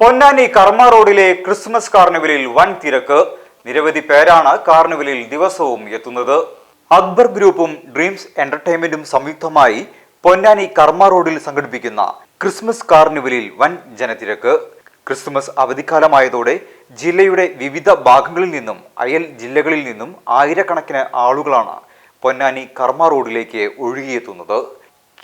പൊന്നാനി കർമ്മ റോഡിലെ ക്രിസ്മസ് കാർണിവലിൽ വൻ തിരക്ക്. നിരവധി പേരാണ് കാർണിവലിൽ ദിവസവും എത്തുന്നത്. അക്ബർ ഗ്രൂപ്പും ഡ്രീംസ് എന്റർടൈൻമെന്റും സംയുക്തമായി പൊന്നാനി കർമ്മ റോഡിൽ സംഘടിപ്പിക്കുന്ന ക്രിസ്മസ് കാർണിവലിൽ വൻ ജനതിരക്ക് ക്രിസ്മസ് അവധിക്കാലമായതോടെ ജില്ലയുടെ വിവിധ ഭാഗങ്ങളിൽ നിന്നും അയൽ ജില്ലകളിൽ നിന്നും ആയിരക്കണക്കിന് ആളുകളാണ് പൊന്നാനി കർമ്മ റോഡിലേക്ക് ഒഴുകിയെത്തുന്നത്.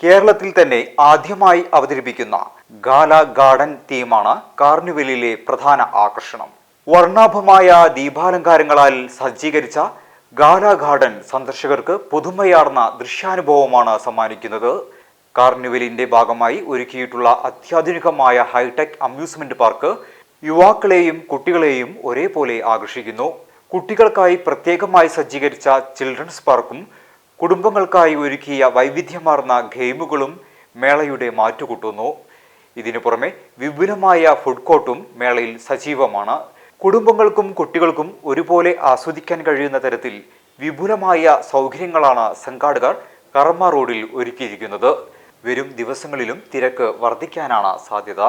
കേരളത്തിൽ തന്നെ ആദ്യമായി അവതരിപ്പിക്കുന്ന ഗാല ഗാർഡൻ തീമാണ് കാർണിവലിലെ പ്രധാന ആകർഷണം. വർണാഭമായ ദീപാലങ്കാരങ്ങളാൽ സജ്ജീകരിച്ച ഗാല ഗാർഡൻ സന്ദർശകർക്ക് പുതുമയാർന്ന ദൃശ്യാനുഭവമാണ് സമ്മാനിക്കുന്നത്. കാർണിവലിന്റെ ഭാഗമായി ഒരുക്കിയിട്ടുള്ള അത്യാധുനികമായ ഹൈടെക് അമ്യൂസ്മെന്റ് പാർക്ക് യുവാക്കളെയും കുട്ടികളെയും ഒരേപോലെ ആകർഷിക്കുന്നു. കുട്ടികൾക്കായി പ്രത്യേകമായി സജ്ജീകരിച്ച ചിൽഡ്രൻസ് പാർക്കും കുടുംബങ്ങൾക്കായി ഒരുക്കിയ വൈവിധ്യമാർന്ന ഗെയിമുകളും മേളയുടെ മാറ്റുകൂട്ടുന്നു. ഇതിനു പുറമെ വിപുലമായ ഫുഡ് കോർട്ടും മേളയിൽ സജീവമാണ്. കുടുംബങ്ങൾക്കും കുട്ടികൾക്കും ഒരുപോലെ ആസ്വദിക്കാൻ കഴിയുന്ന തരത്തിൽ വിപുലമായ സൗകര്യങ്ങളാണ് സംഘാടകർ കർമ്മ റോഡിൽ ഒരുക്കിയിരിക്കുന്നത്. വരും ദിവസങ്ങളിലും തിരക്ക് വർദ്ധിക്കാനാണ് സാധ്യത.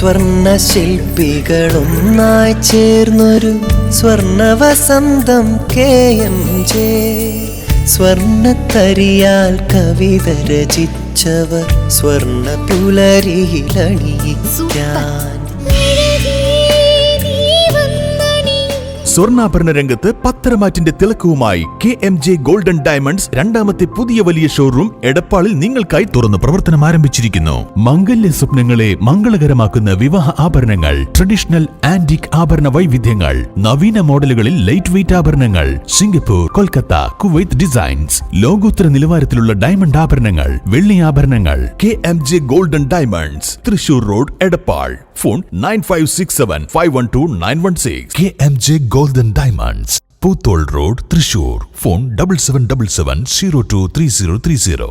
സ്വർണ ശില്പികളൊന്നായി ചേർന്നൊരു സ്വർണ വസന്തം കെ എം ജെ. സ്വർണത്തരിയാൽ കവിത രചിച്ചവർ സ്വർണ പുലരിയിലണിയിക്കാൻ സ്വർണാഭരണ രംഗത്ത് പത്തരമാറ്റിന്റെ തിളക്കവുമായി K M J golden diamonds രണ്ടാമത്തെ പുതിയ വലിയ ഷോറൂം എടപ്പാളിൽ നിങ്ങൾക്കായി തുറന്ന് പ്രവർത്തനം ആരംഭിച്ചിരിക്കുന്നു. മംഗല്യ സ്വപ്നങ്ങളെ മംഗളകരമാക്കുന്ന വിവാഹ ആഭരണങ്ങൾ ട്രഡീഷണൽ ആന്റിക് ആഭരണ വൈവിധ്യങ്ങൾ നവീന മോഡലുകളിൽ ലൈറ്റ് വെയിറ്റ് ആഭരണങ്ങൾ സിംഗപ്പൂർ കൊൽക്കത്ത കുവൈത്ത് ഡിസൈൻസ് ലോകോത്തര നിലവാരത്തിലുള്ള ഡയമണ്ട് ആഭരണങ്ങൾ വെള്ളി ആഭരണങ്ങൾ. K M J golden diamonds Thrissur road Edappal. Phone nine five six seven five one two nine one six. K M J golden diamonds Poothole road Thrissur phone double seven double seven zero two three zero three zero